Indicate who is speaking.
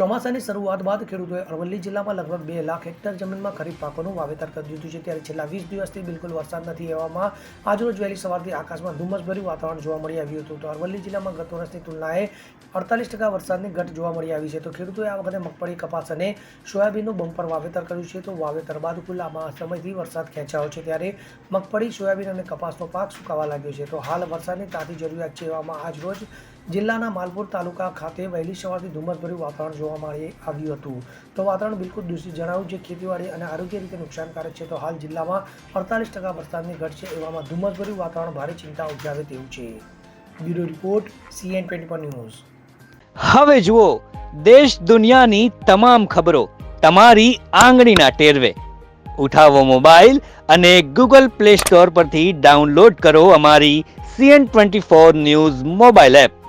Speaker 1: ચોમાસાની શરૂઆત બાદ ખેડૂતોએ અરવલ્લી જિલ્લામાં લગભગ બે લાખ હેક્ટર જમીનમાં ખરીફ પાકોનું વાવેતર કરી દીધું છે. ત્યારે છેલ્લા વીસ દિવસથી બિલકુલ વરસાદ નથી એવામાં આજરોજ વહેલી સવારથી આકાશમાં ધુમ્મસભર્યું વાતાવરણ જોવા મળી આવ્યું હતું. તો અરવલ્લી જિલ્લામાં ગત વર્ષની તુલનાએ અડતાલીસ ટકા વરસાદની ઘટ જોવા મળી આવી છે. તો ખેડૂતોએ આ વખતે મગફળી, કપાસ અને સોયાબીનનું બમ્પર વાવેતર કર્યું છે. તો વાવેતર બાદ કુલ લાંબા સમયથી વરસાદ ખેંચાયો છે. ત્યારે મગફળી, સોયાબીન અને કપાસનો પાક સુકાવા લાગ્યો છે. તો હાલ વરસાદની તાતી જરૂરિયાત છે એવામાં આજરોજ જિલ્લાના માલપુર તાલુકા ખાતે વહેલી સવારથી ધુમ્મસભર્યું વાતાવરણ જોવા મળી આવ્યું હતું. તો વાતાવરણ બિલકુલ દૂષિત જણાવ્યું જે ખેતીવાડી અને આરોગ્ય રીતે નુકસાનકારક છે, તો હાલ જિલ્લામાં અડતાલીસ ટકા વરસાદની ઘટ છે એવામાં ધુમ્મસભર્યું વાતાવરણ, ભારે ચિંતા ઉપજાવે તેવું છે. Bureau report, CN twenty news.
Speaker 2: હવે જુઓ, દેશ દુનિયાની તમામ ખબરો તમારી આંગળીના ટેરવે. ઉઠાવો મોબાઈલ અને ગૂગલ પ્લે સ્ટોર પરથી ડાઉનલોડ કરો અમારી CN twenty four news mobile app.